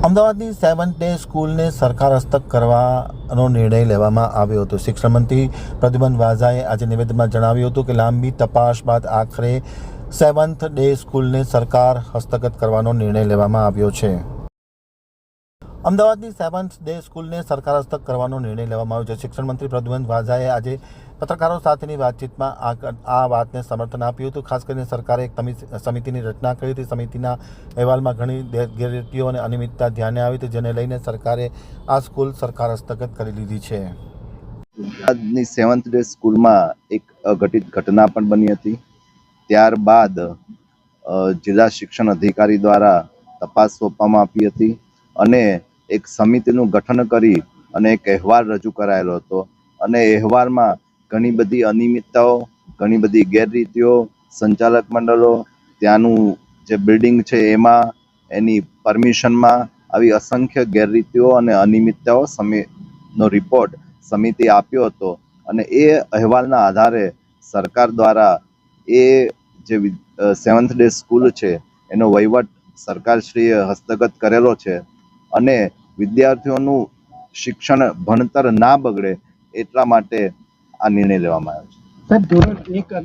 અમદાવાદની seventh day સ્કૂલને સરકાર હસ્તક કરવાનો નિર્ણય લેવામાં આવ્યો હતો. શિક્ષણ મંત્રી વાઝાએ આજે નિવેદનમાં જણાવ્યું હતું કે લાંબી તપાસ બાદ આખરે સેવન્થ ડે સ્કૂલને સરકાર હસ્તગત કરવાનો નિર્ણય લેવામાં આવ્યો છે. અમદાવાદની સેવન્થ ડે સ્કૂલને સરકાર હસ્તક કરવાનો નિર્ણય લેવામાં આવ્યો છે. શિક્ષણ મંત્રી પ્રદ્યુમન વાઝાએ આજે પત્રકારો સાથેની વાતચીતમાં આ વાતને સમર્થન આપ્યું હતું. ખાસ કરીને સરકારે એક સમિતિની રચના કરી હતી. સમિતિના અહેવાલમાં ઘણી ગેરરીતિઓ અને અનિયમિતતા ધ્યાને આવી હતી, જેને લઈને સરકારે આ સ્કૂલ સરકાર હસ્તગત કરી લીધી છે. આજની સેવન્થ ડે સ્કૂલમાં એક અઘટિત ઘટના પણ બની હતી. ત્યારબાદ જિલ્લા શિક્ષણ અધિકારી દ્વારા તપાસ સોંપવામાં આપી હતી અને એક સમિતિનું ગઠન કરી અને એક અહેવાલ રજૂ કરાયેલો હતો. અને અહેવાલમાં ઘણી બધી અનિયમિતતાઓ, ઘણી બધી ગેરરીતિઓ, સંચાલક મંડળો, ત્યાંનું જે બિલ્ડિંગ છે એમાં એની પરમિશનમાં આવી અસંખ્ય ગેરરીતિઓ અને અનિયમિતતાઓ સમિનો રિપોર્ટ સમિતિ આપ્યો હતો. અને એ અહેવાલના આધારે સરકાર દ્વારા એ જે સેવન્થ ડે સ્કૂલ છે એનો વહીવટ સરકારશ્રીએ હસ્તગત કરેલો છે. અને વિદ્યાર્થીઓનું શિક્ષણ ભણતર ના બગડે એટલા માટે આ નિર્ણય લેવામાં આવ્યો છે. ધોરણ એક